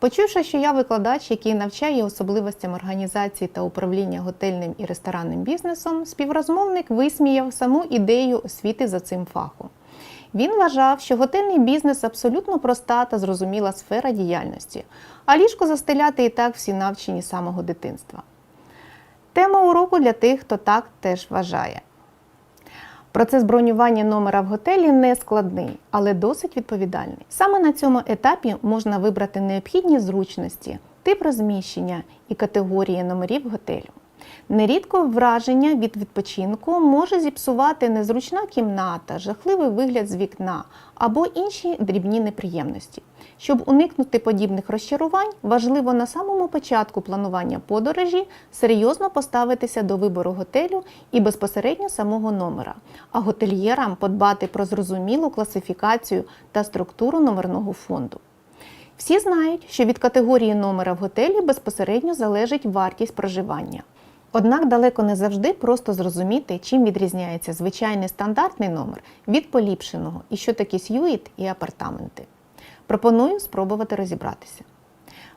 Почувши, що я викладач, який навчає особливостям організації та управління готельним і ресторанним бізнесом, співрозмовник висміяв саму ідею освіти за цим фахом. Він вважав, що готельний бізнес абсолютно проста та зрозуміла сфера діяльності, а ліжко застеляти і так всі навчені самого дитинства. Тема уроку для тих, хто так теж вважає. Процес бронювання номера в готелі не складний, але досить відповідальний. Саме на цьому етапі можна вибрати необхідні зручності, тип розміщення і категорії номерів готелю. Нерідко враження від відпочинку може зіпсувати незручна кімната, жахливий вигляд з вікна або інші дрібні неприємності. Щоб уникнути подібних розчарувань, важливо на самому початку планування подорожі серйозно поставитися до вибору готелю і безпосередньо самого номера, а готельєрам подбати про зрозумілу класифікацію та структуру номерного фонду. Всі знають, що від категорії номера в готелі безпосередньо залежить вартість проживання. Однак далеко не завжди просто зрозуміти, чим відрізняється звичайний стандартний номер від поліпшеного і що таке сюїт і апартаменти. Пропоную спробувати розібратися.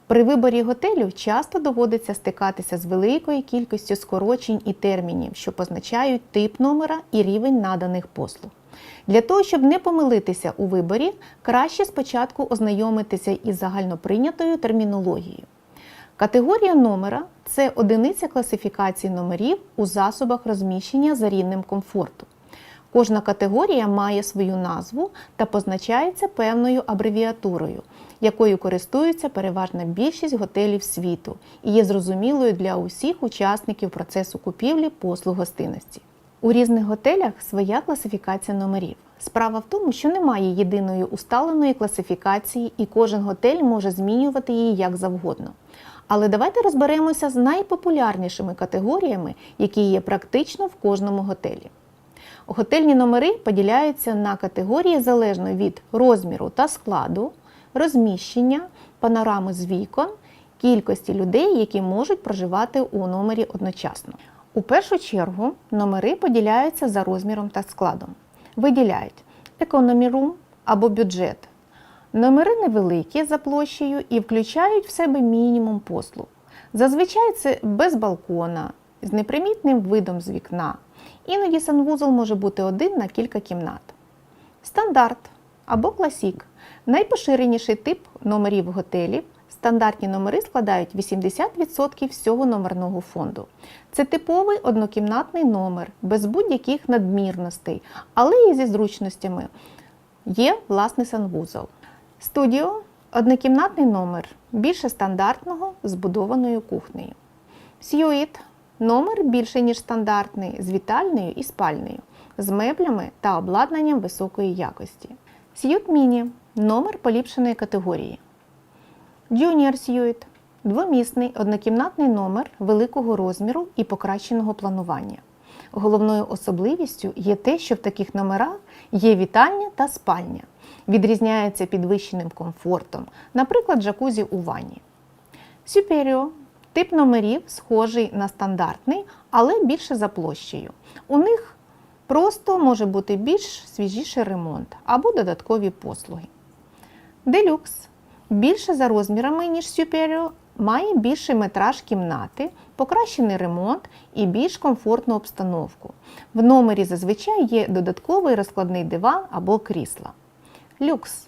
При виборі готелю часто доводиться стикатися з великою кількістю скорочень і термінів, що позначають тип номера і рівень наданих послуг. Для того, щоб не помилитися у виборі, краще спочатку ознайомитися із загальноприйнятою термінологією. Категорія номера це одиниця класифікації номерів у засобах розміщення за рівнем комфорту. Кожна категорія має свою назву та позначається певною абревіатурою, якою користуються переважна більшість готелів світу і є зрозумілою для усіх учасників процесу купівлі послуг гостинності. У різних готелях своя класифікація номерів. Справа в тому, що немає єдиної усталеної класифікації, і кожен готель може змінювати її як завгодно. Але давайте розберемося з найпопулярнішими категоріями, які є практично в кожному готелі. Готельні номери поділяються на категорії залежно від розміру та складу, розміщення, панорами з вікон, кількості людей, які можуть проживати у номері одночасно. У першу чергу номери поділяються за розміром та складом. Виділяють економі рум або бюджет. Номери невеликі за площею і включають в себе мінімум послуг. Зазвичай це без балкона, з непримітним видом з вікна. Іноді санвузол може бути один на кілька кімнат. Стандарт або класік найпоширеніший тип номерів готелів. Стандартні номери складають 80% всього номерного фонду. Це типовий однокімнатний номер без будь-яких надмірностей, але і зі зручностями. Є власний санвузол. Студіо однокімнатний номер більше стандартного з будованою кухнею. Сьюїт номер більше, ніж стандартний, з вітальною і спальнею, з меблями та обладнанням високої якості. Сьют Міні номер поліпшеної категорії. Junior Suite – двомісний однокімнатний номер великого розміру і покращеного планування. Головною особливістю є те, що в таких номерах є вітальня та спальня. Відрізняються підвищеним комфортом, наприклад, джакузі у ванні. Superior – тип номерів схожий на стандартний, але більше за площею. У них просто може бути більш свіжіший ремонт або додаткові послуги. Делюкс більше за розмірами, ніж Superior, має більший метраж кімнати, покращений ремонт і більш комфортну обстановку. В номері зазвичай є додатковий розкладний диван або крісла. Люкс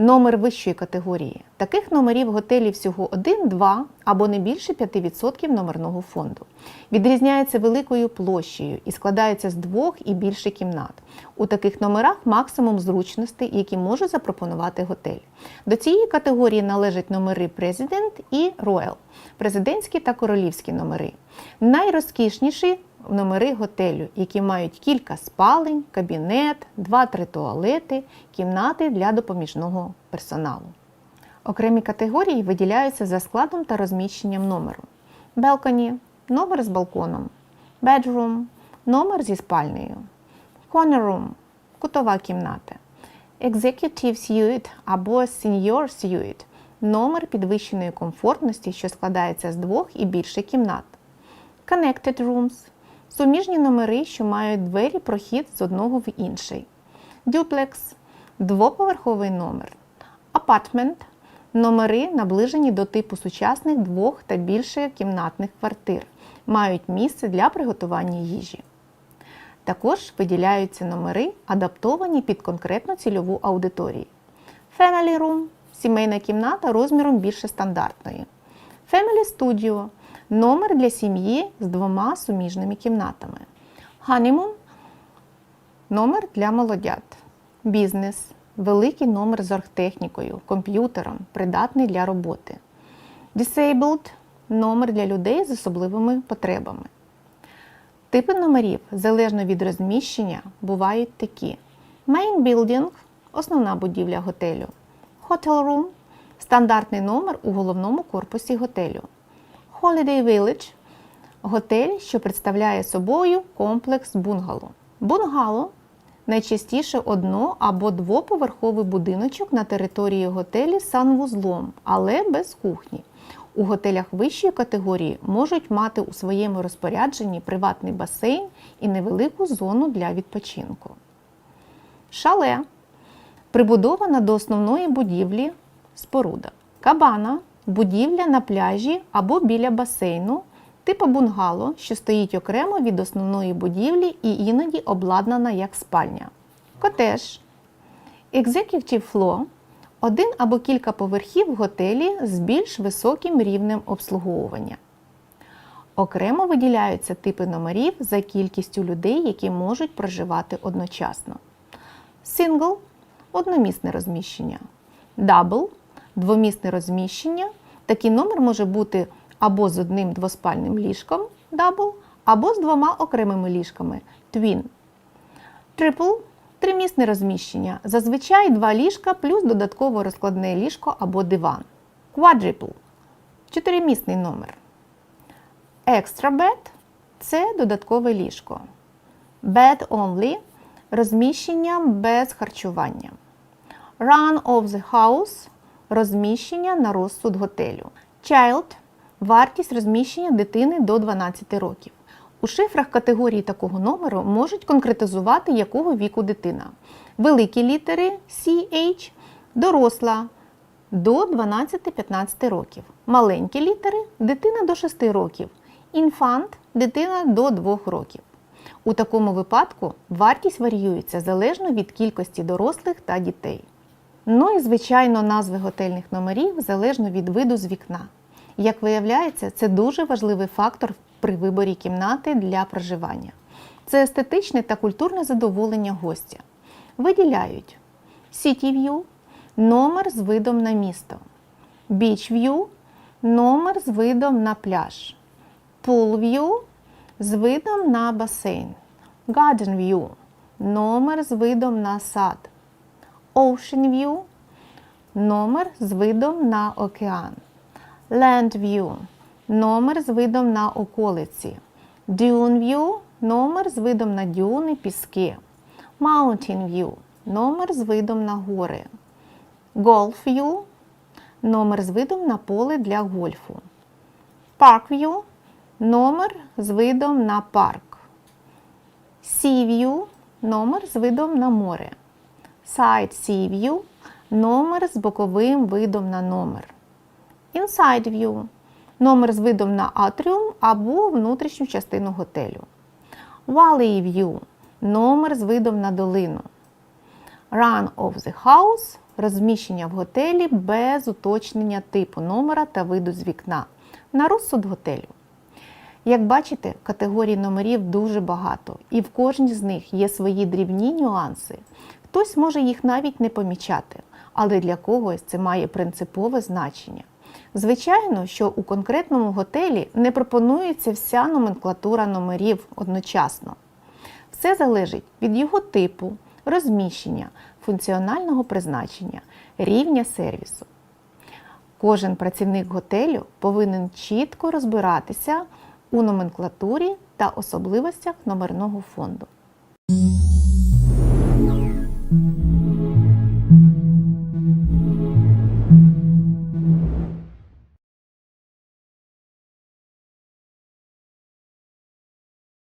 номер вищої категорії. Таких номерів готелів всього 1-2 або не більше 5% номерного фонду. Відрізняється великою площею і складається з двох і більше кімнат. У таких номерах максимум зручностей, які може запропонувати готель. До цієї категорії належать номери Президент і Royal, президентські та королівські номери. Найрозкішніші номери готелю, які мають кілька спалень, кабінет, 2-3 туалети, кімнати для допоміжного персоналу. Окремі категорії виділяються за складом та розміщенням номеру. Balcony – номер з балконом. Bedroom – номер зі спальнею. Corner room – кутова кімната. Executive Suite або Senior Suite – номер підвищеної комфортності, що складається з двох і більше кімнат. Connected Rooms – суміжні номери, що мають двері прохід з одного в інший. Duplex – двоповерховий номер. Apartment – номери, наближені до типу сучасних двох та більше кімнатних квартир, мають місце для приготування їжі. Також виділяються номери, адаптовані під конкретну цільову аудиторію. Family Room – сімейна кімната розміром більше стандартної. Family Studio – номер для сім'ї з двома суміжними кімнатами. Honeymoon – номер для молодят. Бізнес – великий номер з оргтехнікою, комп'ютером, придатний для роботи. Disabled – номер для людей з особливими потребами. Типи номерів залежно від розміщення бувають такі: Main Building – основна будівля готелю, Hotel Room – стандартний номер у головному корпусі готелю, Holiday Village – готель, що представляє собою комплекс бунгало. Бунгало найчастіше одно- або двоповерховий будиночок на території готелі з санвузлом, але без кухні. У готелях вищої категорії можуть мати у своєму розпорядженні приватний басейн і невелику зону для відпочинку. Шале прибудована до основної будівлі споруда. Кабана будівля на пляжі або біля басейну, типу бунгало, що стоїть окремо від основної будівлі і іноді обладнана як спальня. Котеж Executive Floor – один або кілька поверхів в готелі з більш високим рівнем обслуговування. Окремо виділяються типи номерів за кількістю людей, які можуть проживати одночасно. Single – одномісне розміщення. Double – двомісне розміщення. Такий номер може бути або з одним двоспальним ліжком double, або з двома окремими ліжками twin. Triple – тримісне розміщення. Зазвичай два ліжка плюс додатково розкладне ліжко або диван. Quadruple – чотиримісний номер. Bed – це додаткове ліжко. Bed only – розміщення без харчування. Run of the house – розміщення на розсуд готелю. Child – вартість розміщення дитини до 12 років. У шифрах категорії такого номеру можуть конкретизувати, якого віку дитина. Великі літери CH – доросла до 12-15 років. Маленькі літери дитина до 6 років. Інфант дитина до 2 років. У такому випадку вартість варіюється залежно від кількості дорослих та дітей. Ну і, звичайно, назви готельних номерів залежно від виду з вікна. Як виявляється, це дуже важливий фактор при виборі кімнати для проживання. Це естетичне та культурне задоволення гостя. Виділяють City View – номер з видом на місто, Beach View – номер з видом на пляж, Pool View – з видом на басейн, Garden View – номер з видом на сад, Ocean View – номер з видом на океан. Land View – номер з видом на околиці. Dune View – номер з видом на дюни, піски. Mountain View – номер з видом на гори. Golf View – номер з видом на поле для гольфу. Park View – номер з видом на парк. Sea View – номер з видом на море. Side View – номер з боковим видом на номер. Inside View – номер з видом на атріум або внутрішню частину готелю. Valley View – номер з видом на долину. Run of the House – розміщення в готелі без уточнення типу номера та виду з вікна. На розсуд готелю. Як бачите, категорій номерів дуже багато, і в кожній з них є свої дрібні нюанси. Хтось може їх навіть не помічати, але для когось це має принципове значення. Звичайно, що у конкретному готелі не пропонується вся номенклатура номерів одночасно. Все залежить від його типу, розміщення, функціонального призначення, рівня сервісу. Кожен працівник готелю повинен чітко розбиратися у номенклатурі та особливостях номерного фонду.